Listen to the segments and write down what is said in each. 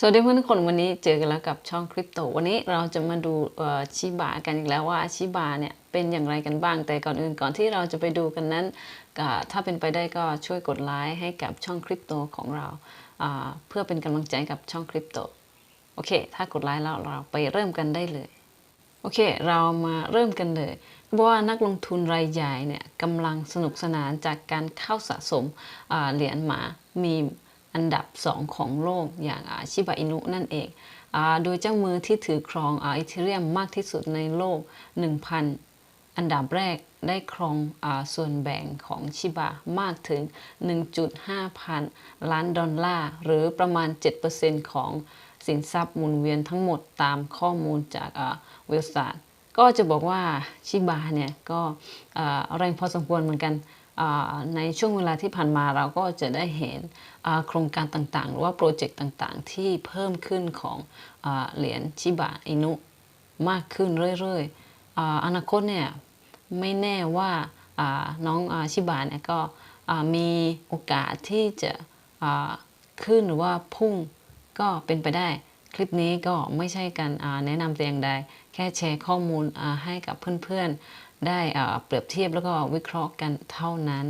สวัสดีเพื่อนทุกคนวันนี้เจอกันแล้วกับช่องคริปโต วันนี้เราจะมาดูชิบากันอีกแล้วว่าชิบาเนี่ยเป็นอย่างไรกันบ้างแต่ก่อนอื่นก่อนที่เราจะไปดูกันนั้น ถ้าเป็นไปได้ก็ช่วยกดไลค์ให้กับช่องคริปโตของเรา เพื่อเป็นกำลังใจกับช่องคริปโต โอเค ถ้ากดไลค์แล้วเราไปเริ่มกันได้เลย โอเค เรามาเริ่มกันเลยเพราะว่านักลงทุนรายใหญ่เนี่ยกำลังสนุกสนานจากการเข้าสะสมเหรียญหมามี อันดับ 2 ของโลกอย่างชิบะอินุนั่นเองโดยเจ้ามือที่ถือครองอีเทเรียมมากที่สุดในโลก 1,000 อันดับแรกได้ครองอส่วนแบ่งของชิบะมากถึง 1.5 พันล้านดอลลาร์ หรือประมาณ 7%ของสินทรัพย์หมุนเวียนทั้งหมดตามข้อมูลจากเวลซาร์ก็จะบอกว่าชิบะเนี่ยก็แรงพอสมควรเหมือนกัน ในช่วงเวลาที่ผ่านมาเราก็จะได้เห็นโครงการต่างๆ หรือว่าโปรเจกต์ต่างๆ ที่เพิ่มขึ้นของเหรียญชิบะอินุมากขึ้นเรื่อยๆอนาคตเนี่ยไม่แน่ว่าน้องชิบะเนี่ยก็มีโอกาสที่จะขึ้นหรือว่าพุ่งก็เป็นไปได้ ลิปนี้ก็ไม่ใช่การแนะนำแต่อย่างใด แค่แชร์ข้อมูลให้กับเพื่อนๆ ได้เปรียบเทียบแล้วก็วิเคราะห์กันเท่านั้น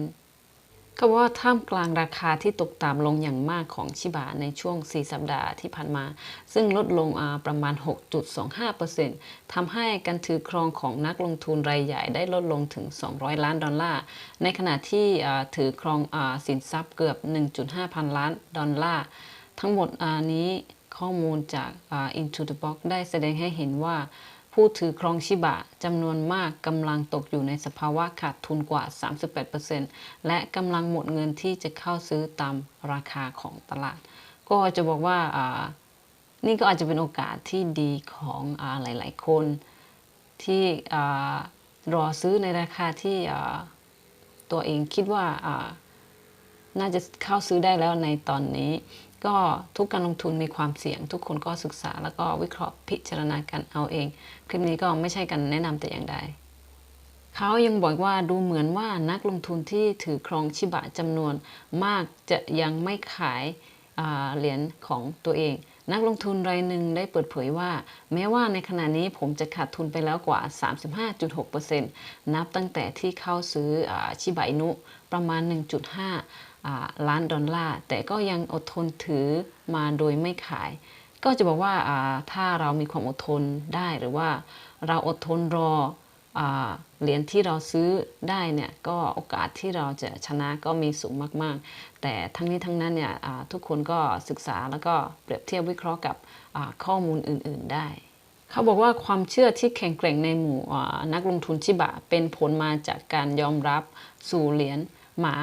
ก็ว่าท่ามกลางราคาที่ตกต่ำลงอย่างมากของชิบะในช่วง 4 สัปดาห์ที่ผ่านมา ซึ่งลดลงประมาณ 6.25%ทำให้การถือครองของนักลงทุนรายใหญ่ได้ลดลงถึง 200 ล้านดอลลาร์ ในขณะที่ถือครองสินทรัพย์เกือบ 1.5 พันล้านดอลลาร์ ทั้งหมดนี้ ข้อมูลจาก Into the Box ได้แสดงให้เห็นว่า ผู้ถือครองชิบะจำนวนมากกำลังตกอยู่ในสภาวะขาดทุนกว่า 38%และกำลังหมดเงินที่จะเข้าซื้อตามราคาของตลาด ก็จะบอกว่านี่ก็อาจจะเป็นโอกาสที่ดีของอหลาย ๆ คน ที่รอซื้อในราคาที่ตัวเองคิดว่าน่าจะเข้าซื้อได้แล้วในตอนนี้ ก็ทุกการลงทุนมีความเสี่ยง ทุกคนก็ศึกษาแล้วก็วิเคราะห์พิจารณากันเอาเอง คลิปนี้ก็ไม่ใช่กันแนะนำแต่อย่างใดเขายังบอกว่าดูเหมือนว่านักลงทุนที่ถือครองชิบะจำนวนมากจะยังไม่ขายเหรียญของตัวเอง นักลงทุนรายหนึ่งได้เปิดเผยว่า แม้ว่าในขณะนี้ผมจะขาดทุนไปแล้วกว่า 35.6%นับตั้งแต่ที่เข้าซื้อชิบะอินุประมาณ 1.5ล้านดอลลาร์ แต่ก็ยังอดทนถือมาโดยไม่ขาย ก็จะบอกว่าถ้าเรามีความอดทนได้หรือว่าเราอดทนรอเหรียญที่เราซื้อได้เนี่ยก็โอกาสที่เราจะชนะก็มีสูงมาก ๆ แต่ทั้งนี้ทั้งนั้นเนี่ยทุกคนก็ศึกษาแล้วก็เปรียบเทียบวิเคราะห์กับข้อมูลอื่น ๆได้ เขาบอกว่าความเชื่อที่แข็งแกร่งในหมู่นักลงทุนชิบะ เป็นผลมาจากการยอมรับสู่เหรียญหมา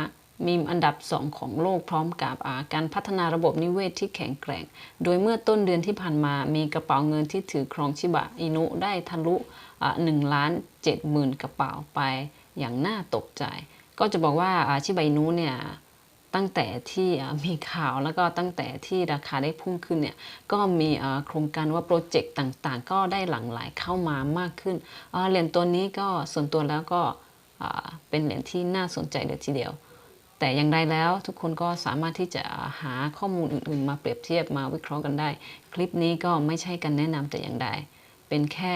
มีอันดับ2ของโลกพร้อมกับการพัฒนาระบบนิเวศที่แข็งแกร่ง โดยเมื่อต้นเดือนที่ผ่านมามีกระเป๋าเงินที่ถือครองชิบะอินุได้ทะลุ1ล้าน7หมื่นกระเป๋าไปอย่างน่าตกใจ ก็จะบอกว่าชิบะอินุเนี่ยตั้งแต่ที่มีข่าวแล้วก็ตั้งแต่ที่ราคาได้พุ่งขึ้นเนี่ยก็มีโครงการว่าโปรเจกต์ต่างๆ ก็ได้หลั่งไหลเข้ามามากขึ้นเหรียญตัวนี้ก็ส่วนตัวแล้วก็เป็นเหรียญที่น่าสนใจเลยทีเดียว แต่อย่างไรแล้วทุกคนก็สามารถที่จะหาข้อมูลอื่นๆ มาเปรียบเทียบมาวิเคราะห์กันได้ คลิปนี้ก็ไม่ใช่การแนะนำแต่อย่างใด เป็นแค่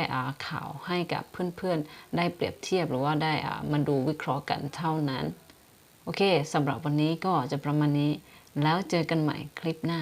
ข่าวให้กับเพื่อนๆ ได้เปรียบเทียบหรือว่าได้มาดูวิเคราะห์กันเท่านั้น โอเคสำหรับวันนี้ก็จะประมาณนี้ แล้วเจอกันใหม่คลิปหน้า